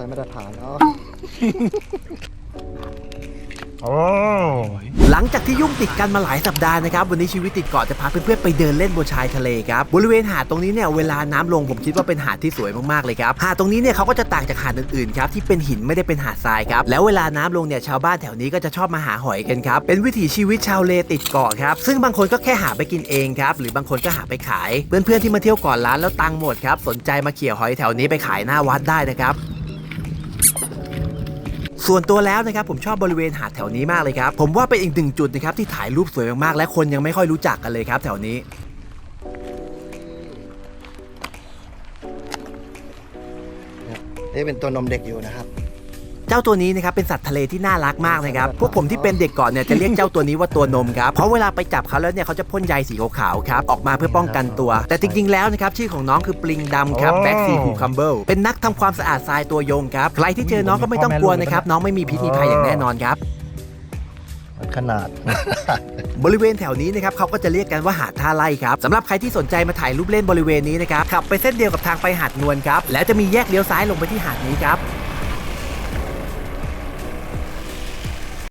ส่มาตรฐานอ๋อโอ้หลังจากที่ยุ่งติดกันมาหลายสัปดาห์นะครับ วันนี้ชีวิตติดเกาะจะพาเพื่อนๆไปเดินเล่นบนชายทะเลครับ บริเวณหาดตรงนี้เนี่ยเวลาน้ำลงผมคิดว่าเป็นหาดที่สวยมากๆเลยครับ หาดตรงนี้เนี่ยเขาก็จะต่างจากหาดอื่นๆครับที่เป็นหินไม่ได้เป็นหาดทรายครับ แล้วเวลาน้ำลงเนี่ยชาวบ้านแถวนี้ก็จะชอบมาหาหอยกันครับ เป็นวิถีชีวิตชาวเลติดเกาะครับ ซึ่งบางคนก็แค่หาไปกินเองครับ หรือบางคนก็หาไปขาย เพื่อนๆที่มาเที่ยวเก่อนร้านแล้วตังค์หมดครับ สนใจมาเขี่ยหอยแถวนี้ไปขายหน้าวัดได้นะครับ ส่วนตัวแล้วนะครับผมชอบบริเวณหาดแถวนี้มากเลยครับผมว่าเป็นอีกหนึ่งจุดนะครับที่ถ่ายรูปสวยมากๆและคนยังไม่ค่อยรู้จักกันเลยครับ แถวนี้นี่เป็นตัวนมเด็กอยู่นะครับ เจ้าตัวนี้นะครับเป็นสัตว์ทะเลที่น่ารักมากนะครับพวกผมที่เป็นเด็กก่อนเนี่ยจะเรียกเจ้าตัวนี้ว่าตัวนมครับเพราะเวลาไปจับเขาแล้วเนี่ยเขาจะพ่นใยสีขาวๆครับออกมาเพื่อป้องกันตัว แต่จริงๆแล้วนะครับชื่อของน้องคือปลิงดำครับแบ็กซีคูคัมเบิลเป็นนักทำความสะอาดทรายตัวยงครับใครที่เจอน้องก็ไม่ต้องกลัวนะครับน้องไม่มีพิษมีภัยอย่างแน่นอนครับขนาด บริเวณแถวนี้นะครับเขาก็จะเรียกกันว่าหาดท่าไร่ครับสำหรับใครที่สนใจมาถ่ายรูปเล่นบริเวณนี้นะครับขับไปเส้นเดียวกับทางไปหาดนวลครับแล้วจะมีแยกเลี้ยวซ้ายลงไปที่หาดนี้ครับ